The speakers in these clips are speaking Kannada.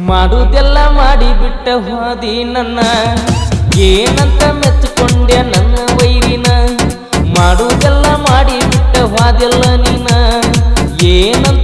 ಮಾಡುದೆಲ್ಲ ಮಾಡಿ ಬಿಟ್ಟ ಹೋದಿ ನನ್ನ. ಏನಂತ ಮೆಚ್ಚಿಕೊಂಡೆ ನನ್ನ ವೈರಿನ. ಮಾಡುದೆಲ್ಲ ಮಾಡಿ ಬಿಟ್ಟ ಹೋದೆಲ್ಲ ನೀನ. ಏನಂತ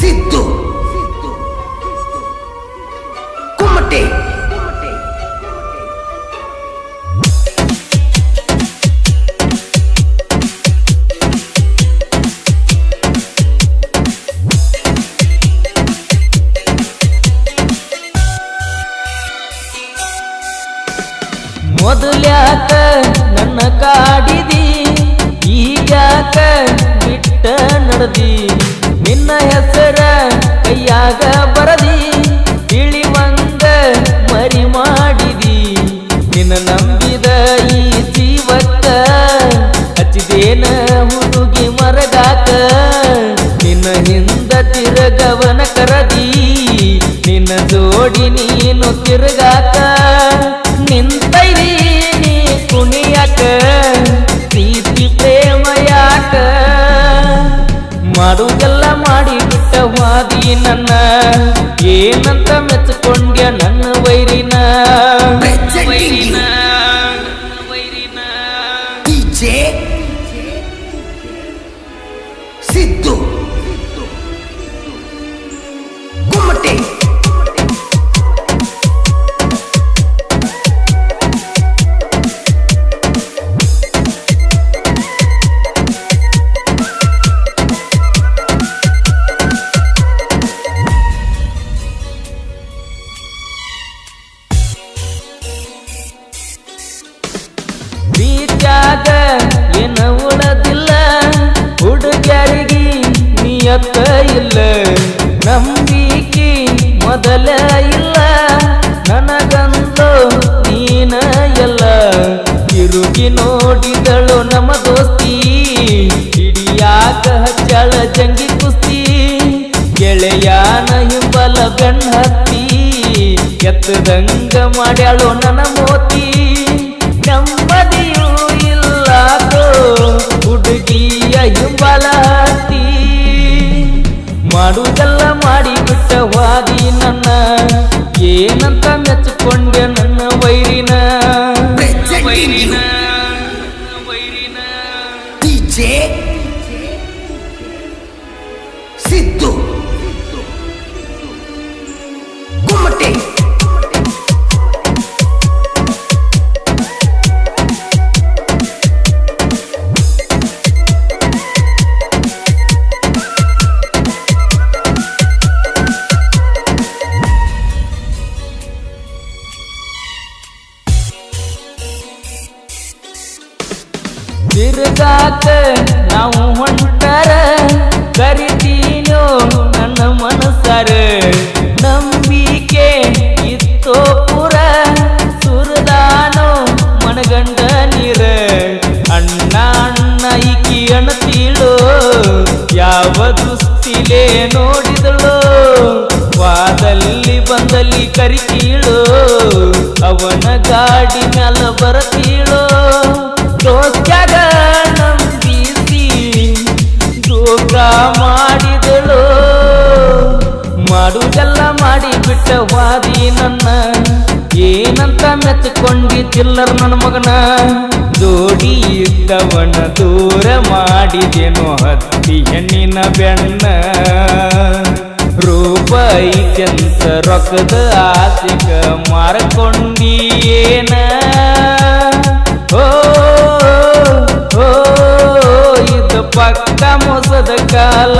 ಸಿದ್ದು. ಕುಮ್ಮಟೆ. ಮೊದಲ್ಯಾಕ ನನ್ನ ಕಾಡಿದಿ ಈಗ್ಯಾಕ ಬಿಟ್ಟ ನಡೆದಿ. ನಿನ್ನ ಹೆಸರ ಕೈಯಾಗ ಬರದಿ ತಿಳಿವಂಗ ಮರಿ ಮಾಡಿದಿ. ನಿನ್ನ ನಂಬಿದ ಈ ಜೀವಕ್ಕ ಹಚ್ಚಿದೇನ ನನ್ನ ಏನಂತ ಮೆಚ್ಚಿಕೊಂಡ್ಯ ನನ್ನ ವೈರಿನ? ವೈರಿನ? ವೈರಿನ DJ ಸಿದ್ದು. ನಿಯತ್ತ ಇಲ್ಲ. ನಂಬಿಕೆ ಮೊದಲ ಇಲ್ಲ. ನನಗಂದು ನೀನ ಎಲ್ಲ. ತಿರುಗಿ ನೋಡಿದಳು ನಮ್ಮ ದೋಸ್ತಿ. ಹಿಡಿಯಾಕ ಹಚ್ಚಳ ಜಂಗಿ ಕುಸ್ತಿ. ಗೆಳೆಯಾನ ಹಿಂಬಲ ಬೆಣ್ಣ ಹತ್ತಿ. ಎತ್ತದಂಗ ಮಾಡ್ಯಾಳು ನನ್ನ ಮೋತಿ. ನೆಮ್ಮದಿಯೂ ಮಾಡುದೆಲ್ಲ ಮಾಡಿ ಬಿಟ್ಟವಾದಿ ನನ್ನ. ಏನಂತ ಮೆಚ್ಚಿಕೊಂಡೆ ನನ್ನ ವೈರಿನ. ವೈರಿನ. you ತಿರುಗಾಕ ನಾವು ಹೊಂಟರ, ಕರಿತೀನೋ ನನ್ನ ಮನಸ್ಸರ. ನಂಬಿಕೆ ಇತ್ತೋ ಪುರ, ಸುರದಾನೋ ಮನಗಂಡ ನೀರ. ಅಣ್ಣ ಅಣ್ಣ, ಈಕಿ ಅಣತಿಳೋ, ಯಾವ ದುಸ್ತಿಲೇ ನೋಡಿದಳು. ವಾದಲ್ಲಿ ಬಂದಲ್ಲಿ ಕರಿತೀಳು, ಅವನ ಗಾಡಿ ಮ್ಯಾಲ ಬರತೀಳೋ. ದೋಸ್ತ್ಯಾಗ ಕೆಟ್ಟವಾದಿ ನನ್ನ. ಏನಂತ ಮೆಚ್ಚಿಕೊಂಡಿ ನನ್ನ ಮಗನ. ಜೋಡಿ ಇದ್ದವನ ದೂರ ಮಾಡಿದೆನು ಹತ್ತಿ ಹೆಣ್ಣಿನ ಬೆಣ್ಣ ರೂಪಾಯಿ ಕೆಂತ ರೊಕ್ಕದ ಆಸಿಗ ಮಾರ್ಕೊಂಡಿ ಏನ ಓ ಇದು ಪಕ್ಕ ಮೋಸದ ಕಾಲ.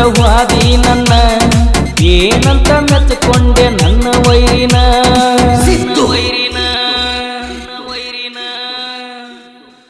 ಮೆಚ್ಚವಾದಿ ನನ್ನ ಏನಂತ ಮೆಚ್ಚಿಕೊಂಡೆ